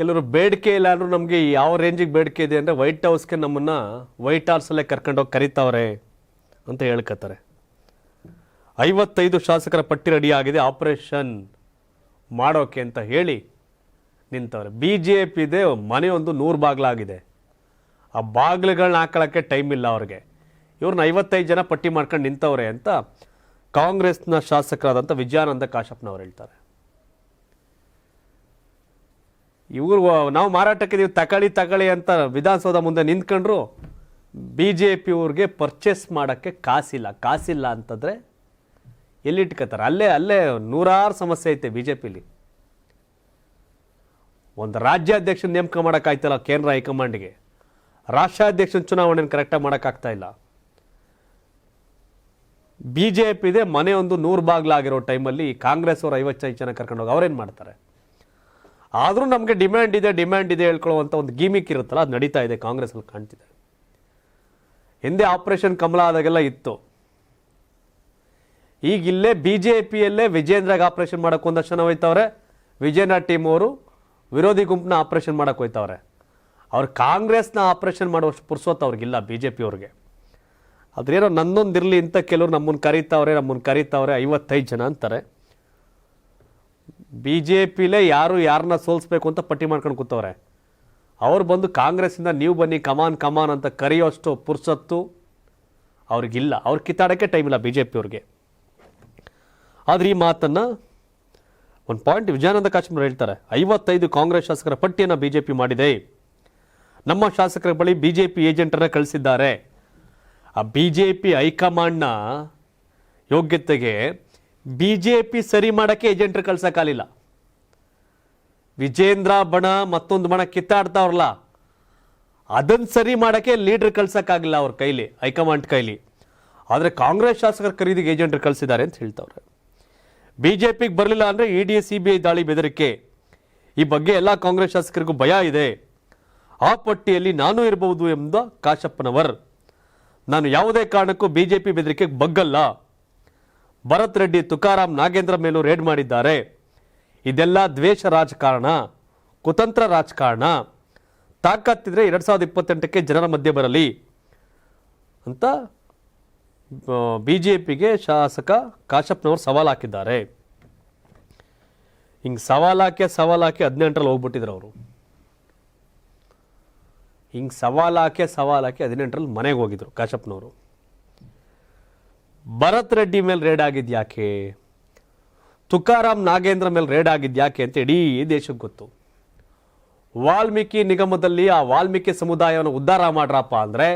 ಕೆಲವರು ಬೇಡಿಕೆ ಇಲ್ಲ ಅಂದ್ರೂ ನಮಗೆ ಯಾವ ರೇಂಜಿಗೆ ಬೇಡಿಕೆ ಇದೆ ಅಂದರೆ ವೈಟ್ ಹೌಸ್ಗೆ ನಮ್ಮನ್ನು ವೈಟ್ ಹೌಸಲ್ಲೇ ಕರ್ಕೊಂಡೋಗಿ ಕರೀತಾವ್ರೆ ಅಂತ ಹೇಳ್ಕತ್ತಾರೆ ಐವತ್ತೈದು ಶಾಸಕರ ಪಟ್ಟಿ ರೆಡಿ ಆಗಿದೆ ಆಪರೇಷನ್ ಮಾಡೋಕೆ ಅಂತ ಹೇಳಿ ನಿಂತವ್ರೆ. ಬಿ ಜೆ ಪಿದೆ ಮನೆ ಒಂದು ನೂರು ಬಾಗಿಲಾಗಿದೆ ಆ ಬಾಗಿಲುಗಳನ್ನ ಹಾಕೊಳ್ಳೋಕ್ಕೆ ಟೈಮ್ ಇಲ್ಲ ಅವ್ರಿಗೆ. ಇವ್ರನ್ನ ಐವತ್ತೈದು ಜನ ಪಟ್ಟಿ ಮಾಡ್ಕೊಂಡು ನಿಂತವ್ರೆ ಅಂತ ಕಾಂಗ್ರೆಸ್ನ ಶಾಸಕರಾದಂಥ ವಿಜಯಾನಂದ ಕಾಶಪ್ಪನವ್ರು ಹೇಳ್ತಾರೆ. ಇವರು ನಾವು ಮಾರಾಟಕ್ಕೆ ನೀವು ತಕಳಿ ತಗೊಳ್ಳಿ ಅಂತ ವಿಧಾನಸೌಧ ಮುಂದೆ ನಿಂತ್ಕೊಂಡ್ರು ಬಿ ಜೆ ಪಿ ಅವ್ರಿಗೆ ಪರ್ಚೇಸ್ ಮಾಡೋಕ್ಕೆ ಕಾಸಿಲ್ಲ. ಕಾಸಿಲ್ಲ ಅಂತಂದರೆ ಎಲ್ಲಿಟ್ಕೋತಾರೆ ಅಲ್ಲೇ ಅಲ್ಲೇ ನೂರಾರು ಸಮಸ್ಯೆ ಐತೆ ಬಿ ಜೆ ಪಿಲಿ ಒಂದು ರಾಜ್ಯಾಧ್ಯಕ್ಷನ ನೇಮಕ ಮಾಡೋಕ್ಕಾಯ್ತಲ್ಲ ಕೇಂದ್ರ ಹೈಕಮಾಂಡ್ಗೆ? ರಾಷ್ಟ್ರಾಧ್ಯಕ್ಷನ ಚುನಾವಣೆಯನ್ನು ಕರೆಕ್ಟಾಗಿ ಮಾಡೋಕ್ಕಾಗ್ತಾಯಿಲ್ಲ ಬಿ ಜೆ ಪಿದೆ ಮನೆಯೊಂದು ನೂರು ಬಾಗ್ಲಾಗಿರೋ ಟೈಮಲ್ಲಿ ಕಾಂಗ್ರೆಸ್ ಅವರು ಐವತ್ತೈದು ಜನ ಕರ್ಕೊಂಡೋಗಿ ಅವ್ರೇನು ಮಾಡ್ತಾರೆ? ಆದರೂ ನಮಗೆ ಡಿಮ್ಯಾಂಡ್ ಇದೆ ಡಿಮ್ಯಾಂಡ್ ಇದೆ ಹೇಳ್ಕೊಳ್ಳುವಂಥ ಒಂದು ಗೀಮಿಕ್ ಇರುತ್ತಲ್ಲ, ಅದು ನಡೀತಾ ಇದೆ ಕಾಂಗ್ರೆಸ್ಸಲ್ಲಿ ಕಾಣ್ತಿದೆ. ಹಿಂದೆ ಆಪರೇಷನ್ ಕಮಲ ಆದಾಗೆಲ್ಲ ಇತ್ತು. ಈಗ ಇಲ್ಲೇ ಬಿ ಜೆ ಪಿಯಲ್ಲೇ ವಿಜೇಂದ್ರಾಗ ಆಪರೇಷನ್ ಮಾಡೋಕೆ ಒಂದಷ್ಟು ಜನ ಹೋಯ್ತವ್ರೆ. ವಿಜೇಂದ್ರ ಟೀಮ್ ಅವರು ವಿರೋಧಿ ಗುಂಪನ್ನ ಆಪರೇಷನ್ ಮಾಡೋಕೆ ಹೋಯ್ತವ್ರೆ. ಅವ್ರು ಕಾಂಗ್ರೆಸ್ನ ಆಪರೇಷನ್ ಮಾಡುವಷ್ಟು ಪುರ್ಸೋತ್ ಅವ್ರಿಗಿಲ್ಲ ಬಿ ಜೆ ಪಿ ಅವ್ರಿಗೆ. ಅದ್ರೇನೋ ನನ್ನೊಂದಿರಲಿ ಅಂತ ಕೆಲವರು ನಮ್ಮನ್ನು ಕರೀತಾವ್ರೆ ನಮ್ಮನ್ನು ಕರೀತಾವ್ರೆ, ಐವತ್ತೈದು ಜನ ಅಂತಾರೆ. ಬಿ ಜೆ ಪಿಲೇ ಯಾರು ಯಾರನ್ನ ಸೋಲಿಸ್ಬೇಕು ಅಂತ ಪಟ್ಟಿ ಮಾಡ್ಕೊಂಡು ಕೂತವ್ರೆ. ಅವ್ರು ಬಂದು ಕಾಂಗ್ರೆಸ್ಸಿಂದ ನೀವು ಬನ್ನಿ, ಕಮಾನ್ ಕಮಾನ್ ಅಂತ ಕರೆಯೋಷ್ಟು ಪುರ್ಸತ್ತು ಅವ್ರಿಗಿಲ್ಲ. ಅವ್ರು ಕಿತ್ತಾಡೋಕ್ಕೆ ಟೈಮ್ ಇಲ್ಲ ಬಿ ಜೆ ಪಿ ಅವ್ರಿಗೆ. ಆದರೆ ಈ ಮಾತನ್ನು ಒಂದು ಪಾಯಿಂಟ್ ವಿಜಯಾನಂದ ಕಾಶ್ಮೀರ್ ಹೇಳ್ತಾರೆ. ಐವತ್ತೈದು ಕಾಂಗ್ರೆಸ್ ಶಾಸಕರ ಪಟ್ಟಿಯನ್ನು ಬಿ ಜೆ ಪಿ ಮಾಡಿದೆ. ನಮ್ಮ ಶಾಸಕರ ಬಳಿ ಬಿ ಜೆ ಪಿ ಏಜೆಂಟನ್ನು ಕಳಿಸಿದ್ದಾರೆ. ಆ ಬಿ ಜೆ ಪಿ ಹೈಕಮಾಂಡ್ನ ಯೋಗ್ಯತೆಗೆ ಬಿ ಜೆ ಪಿ ಸರಿ ಮಾಡೋಕ್ಕೆ ಏಜೆಂಟ್ರು ಕಳ್ಸೋಕ್ಕಾಗಲಿಲ್ಲ. ವಿಜೇಂದ್ರ ಬಣ ಮತ್ತೊಂದು ಬಣ ಕಿತ್ತಾಡ್ತಾವ್ರಲ್ಲ ಅದನ್ನು ಸರಿ ಮಾಡೋಕ್ಕೆ ಲೀಡ್ರ್ ಕಳ್ಸೋಕ್ಕಾಗಿಲ್ಲ ಅವ್ರ ಕೈಲಿ, ಹೈಕಮಾಂಡ್ ಕೈಲಿ. ಆದರೆ ಕಾಂಗ್ರೆಸ್ ಶಾಸಕರ ಖರೀದಿಗೆ ಏಜೆಂಟ್ರು ಕಳಿಸಿದ್ದಾರೆ ಅಂತ ಹೇಳ್ತಾವ್ರೆ. ಬಿ ಜೆ ಪಿಗೆ ಬರಲಿಲ್ಲ ಅಂದರೆ E D C B I ದಾಳಿ ಬೆದರಿಕೆ. ಈ ಬಗ್ಗೆ ಎಲ್ಲ ಕಾಂಗ್ರೆಸ್ ಶಾಸಕರಿಗೂ ಭಯ ಇದೆ. ಆ ಪಟ್ಟಿಯಲ್ಲಿ ನಾನು ಇರಬಹುದು ಎಂಬ ಕಾಶಪ್ಪನವರ್. ನಾನು ಯಾವುದೇ ಕಾರಣಕ್ಕೂ ಬಿ ಜೆ ಪಿ ಬೆದರಿಕೆಗೆ ಬಗ್ಗಲ್ಲ. ಭರತ್ ರೆಡ್ಡಿ, ತುಕಾರಾಂ ನಾಗೇಂದ್ರ ಮೇಲೂ ರೇಡ್ ಮಾಡಿದ್ದಾರೆ. ಇದೆಲ್ಲ ದ್ವೇಷ ರಾಜಕಾರಣ, ಕುತಂತ್ರ ರಾಜಕಾರಣ. ತಾಕತ್ತಿದ್ರೆ ಎರಡು ಸಾವಿರದ ಇಪ್ಪತ್ತೆಂಟಕ್ಕೆ ಜನರ ಮಧ್ಯೆ ಬರಲಿ ಅಂತ ಬಿ ಜೆ ಪಿಗೆ ಶಾಸಕ ಕಾಶಪ್ಪನವರು ಸವಾಲು ಹಾಕಿದ್ದಾರೆ. ಹಿಂಗೆ ಸವಾಲಾಕೆ ಸವಾಲಾಕೆ ಹದಿನೆಂಟರಲ್ಲಿ ಹೋಗ್ಬಿಟ್ಟಿದ್ರು ಅವರು. ಹಿಂಗೆ ಸವಾಲಾಕೆ ಹಾಕಿ, ಸವಾಲು ಹಾಕಿ ಹದಿನೆಂಟರಲ್ಲಿ ಮನೆಗೆ ಹೋಗಿದ್ರು ಕಾಶಪ್ಪನವರು ಭರತ್ ರೆಡ್ಡಿ ಮೇಲೆ ರೇಡ್ ಆಗಿದ್ಯಾಕೆ? ತುಕಾರಾಮ್ ನಾಗೇಂದ್ರ ಮೇಲೆ ರೇಡ್ ಆಗಿದ್ಯಾಕೆ ಅಂತ ಇಡೀ ದೇಶಕ್ಕೆ ಗೊತ್ತು. ವಾಲ್ಮೀಕಿ ನಿಗಮದಲ್ಲಿ ಆ ವಾಲ್ಮೀಕಿ ಸಮುದಾಯವನ್ನು ಉದ್ಧಾರ ಮಾಡ್ರಪ್ಪ ಅಂದರೆ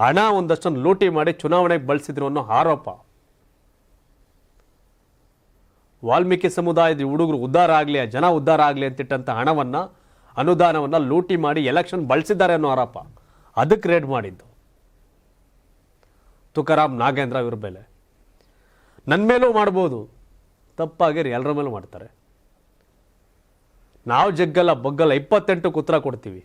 ಹಣ ಒಂದಷ್ಟನ್ನು ಲೂಟಿ ಮಾಡಿ ಚುನಾವಣೆಗೆ ಬಳಸಿದ್ರು ಅನ್ನೋ ಆರೋಪ. ವಾಲ್ಮೀಕಿ ಸಮುದಾಯದ ಹುಡುಗರು ಉದ್ಧಾರ ಆಗಲಿ ಜನ ಉದ್ಧಾರ ಆಗಲಿ ಅಂತಿಟ್ಟಂಥ ಹಣವನ್ನು, ಅನುದಾನವನ್ನು ಲೂಟಿ ಮಾಡಿ ಎಲೆಕ್ಷನ್ ಬಳಸಿದ್ದಾರೆ ಅನ್ನೋ ಆರೋಪ. ಅದಕ್ಕೆ ರೇಡ್ ಮಾಡಿದ್ದು. ತುಕಾರಾಮ್, ನಾಗೇಂದ್ರ ಇವ್ರ ಮೇಲೆ. ನನ್ನ ಮೇಲೂ ಮಾಡ್ಬೋದು. ತಪ್ಪಾಗಿರಿ ಎಲ್ಲರ ಮೇಲೂ ಮಾಡ್ತಾರೆ. ನಾವು ಜಗ್ಗಲ್ಲ, ಬಗ್ಗಲ್ಲ ಇಪ್ಪತ್ತೆಂಟಕ್ಕೆ ಉತ್ತರ ಕೊಡ್ತೀವಿ.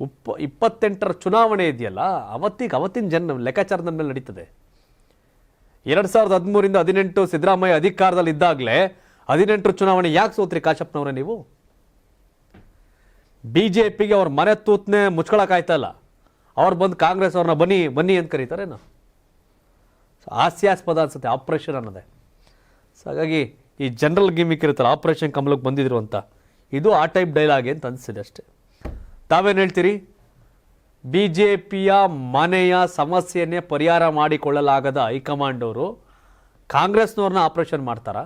ಉಪ್ಪ, ಇಪ್ಪತ್ತೆಂಟರ ಚುನಾವಣೆ ಇದೆಯಲ್ಲ, ಅವತ್ತಿಗೆ ಅವತ್ತಿನ ಜನ ಲೆಕ್ಕಾಚಾರದ ಮೇಲೆ ನಡೀತದೆ. ಎರಡು ಸಾವಿರದ ಹದಿಮೂರಿಂದ ಹದಿನೆಂಟು ಸಿದ್ದರಾಮಯ್ಯ ಅಧಿಕಾರದಲ್ಲಿ ಇದ್ದಾಗಲೇ ಹದಿನೆಂಟರ ಚುನಾವಣೆ ಯಾಕೆ ಸೋತ್ರಿ ಕಾಶಪ್ಪನವ್ರೆ ನೀವು? ಬಿ ಜೆ ಪಿಗೆ ಅವ್ರ ಮನೆ ತೂತ್ನೆ ಮುಚ್ಕೊಳಕ್ಕಾಯ್ತಲ್ಲ ಅವ್ರು ಬಂದು ಕಾಂಗ್ರೆಸ್ ಅವ್ರನ್ನ ಬನ್ನಿ ಬನ್ನಿ ಅಂತ ಕರೀತಾರೇನು ಸೊ ಹಾಸ್ಯಾಸ್ಪದ ಅನ್ಸುತ್ತೆ ಆಪ್ರೇಷನ್ ಅನ್ನೋದೇ. ಸೊ ಹಾಗಾಗಿ ಈ ಜನರಲ್ ಗಿಮಿಕ್ ಇರುತ್ತಲ್ಲ ಆಪ್ರೇಷನ್ ಕಮಲಕ್ಕೆ ಬಂದಿದ್ರು ಅಂತ, ಇದು ಆ ಟೈಪ್ ಡೈಲಾಗ್ ಅಂತ ಅನಿಸಿದೆ ಅಷ್ಟೇ. ತಾವೇನು ಹೇಳ್ತೀರಿ? ಬಿ ಜೆ ಪಿಯ ಮನೆಯ ಸಮಸ್ಯೆಯನ್ನೇ ಪರಿಹಾರ ಮಾಡಿಕೊಳ್ಳಲಾಗದ ಹೈಕಮಾಂಡ್ ಅವರು, ಕಾಂಗ್ರೆಸ್ನವ್ರನ್ನ ಆಪ್ರೇಷನ್ ಮಾಡ್ತಾರಾ?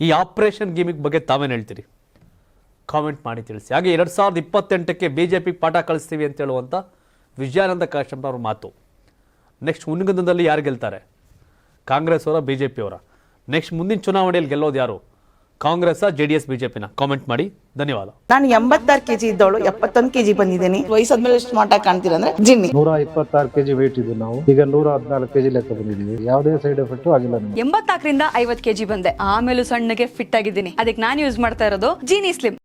ಈ ಆಪ್ರೇಷನ್ ಗಿಮಿಕ್ ಬಗ್ಗೆ ತಾವೇನು ಹೇಳ್ತೀರಿ? ಕಾಮೆಂಟ್ ಮಾಡಿ ತಿಳಿಸಿ. ಹಾಗೆ ಎರಡು ಸಾವಿರದ ಇಪ್ಪತ್ತೆಂಟಕ್ಕೆ ಬಿ ಜೆ ಪಿಗೆ ಪಾಠ ಕಳಿಸ್ತೀವಿ ಅಂತ ಹೇಳುವಂಥ ವಿಜಯಾನಂದ ಕಾಶಂಪ ಅವ್ರ ಮಾತು. ನೆಕ್ಸ್ಟ್ ಉನ್ಗಂಧದಲ್ಲಿ ಯಾರು ಗೆಲ್ತಾರೆ? ಕಾಂಗ್ರೆಸ್ ಅವರ ಬಿ ಜೆ ಪಿಯವರ ನೆಕ್ಸ್ಟ್ ಮುಂದಿನ ಚುನಾವಣೆಯಲ್ಲಿ ಗೆಲ್ಲೋದು ಯಾರು? ಕಾಂಗ್ರೆಸ್ ಜೆ ಡಿ ಎಸ್ ಬಿಜೆಪಿನ? ಕಾಮೆಂಟ್ ಮಾಡಿ. ಧನ್ಯವಾದ. ನಾನು ಎಂಬತ್ತಾರು ಕೆಜಿ ಇದ್ದವಳು ಎಪ್ಪತ್ತೊಂದು ಕೆಜಿ ಬಂದಿದ್ದೀನಿ. ವಯಸ್ಸಾದ್ಮೇಲೆ ಎಷ್ಟು ಮಾಟ ಕಾಣ್ತೀರಾ ಅಂದ್ರೆ ಜಿನ್ನಿ. ನೂರ ಇಪ್ಪತ್ತಾರು ಕೆಜಿ ವೇಟ್ ಇದ್ದು ನಾವು. ಈಗ ನೂರ ಹದಿನಾಲ್ಕು ಕೆಜಿ ಲೆಕ್ಕ ಬಂದಿದ್ದೀವಿ. ಯಾವುದೇ ಸೈಡ್ ಎಫೆಕ್ಟ್ ಆಗಿಲ್ಲ ಎಂಬತ್ನಾಲ್ಕರಿಂದ ಐವತ್ ಕೆಜಿ ಬಂದೆ. ಆಮೇಲೆ ಸಣ್ಣಗೆ ಫಿಟ್ ಆಗಿದ್ದೀನಿ. ಅದಕ್ಕೆ ನಾನು ಯೂಸ್ ಮಾಡ್ತಾ ಇರೋದು ಜೀನಿ ಸ್ಲಿಮ್